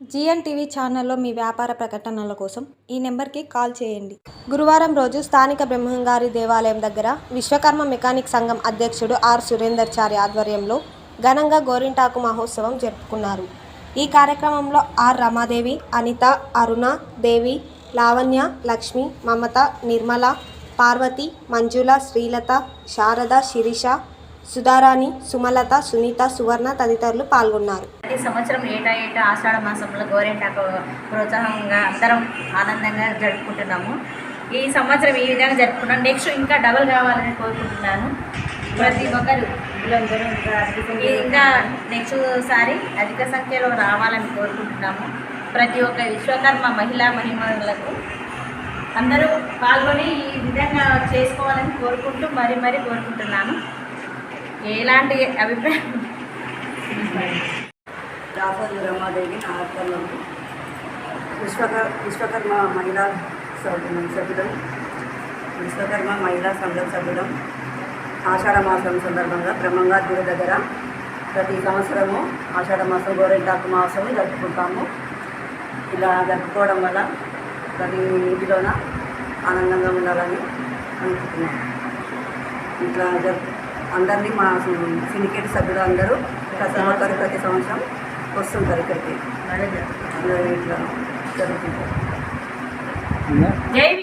GN TV ఛానల్లో మీ వ్యాపార ప్రకటనల కోసం ఈ నెంబర్కి కాల్ చేయండి. గురువారం రోజు స్థానిక బ్రహ్మంగారి దేవాలయం దగ్గర విశ్వకర్మ మెకానిక్ సంఘం అధ్యక్షుడు ఆర్ సురేందర్ చారి ఆధ్వర్యంలో ఘనంగా గోరింటాకు మహోత్సవం జరుపుకున్నారు. ఈ కార్యక్రమంలో ఆర్ రమాదేవి అనిత అరుణ దేవి లావణ్య లక్ష్మి మమత నిర్మల పార్వతి మంజుల శ్రీలత శారద శిరీష సుధారాణి సుమలత సునీత సువర్ణ తదితరులు పాల్గొన్నారు. ప్రతి సంవత్సరం ఏటా ఏటా ఆషాఢ మాసంలో గోరెంటాకు ప్రోత్సాహంగా అందరం ఆనందంగా జరుపుకుంటున్నాము. ఈ సంవత్సరం ఈ విధంగా జరుపుకున్నాం. నెక్స్ట్ ఇంకా డబల్ కావాలని కోరుకుంటున్నాను. ప్రతి ఒక్కరు ఇంకా నెక్స్ట్ సారి అధిక సంఖ్యలో రావాలని కోరుకుంటున్నాము. ప్రతి ఒక్క విశ్వకర్మ మహిళా మహిళలకు అందరూ పాల్గొని ఈ విధంగా చేసుకోవాలని కోరుకుంటూ మరీ మరీ కోరుకుంటున్నాను. ఎలాంటి అభిప్రాయం? దాసరి రమాదేవి నా ఆధ్వర్యంలో విశ్వక విశ్వకర్మ మహిళా సభ్యులం విశ్వకర్మ మహిళా సంఘం సభ్యులం ఆషాఢ మాసం సందర్భంగా క్రమంగా గుడి దగ్గర ప్రతి సంవత్సరము ఆషాఢ మాసం గోరెంటాకు మాసం జరుపుకుంటాము. ఇలా జరుపుకోవడం వల్ల ప్రతి ఇంటిలోన ఆనందంగా ఉండాలని అనుకుంటున్నాం. ఇట్లా జరుపు అందరినీ మా సిండికేట్ సభ్యులు అందరూ ప్రతి సంవత్సరం ప్రతి సంవత్సరం వస్తుంటారు ఇక్కడికి ఇట్లా జరుగుతుంటారు జై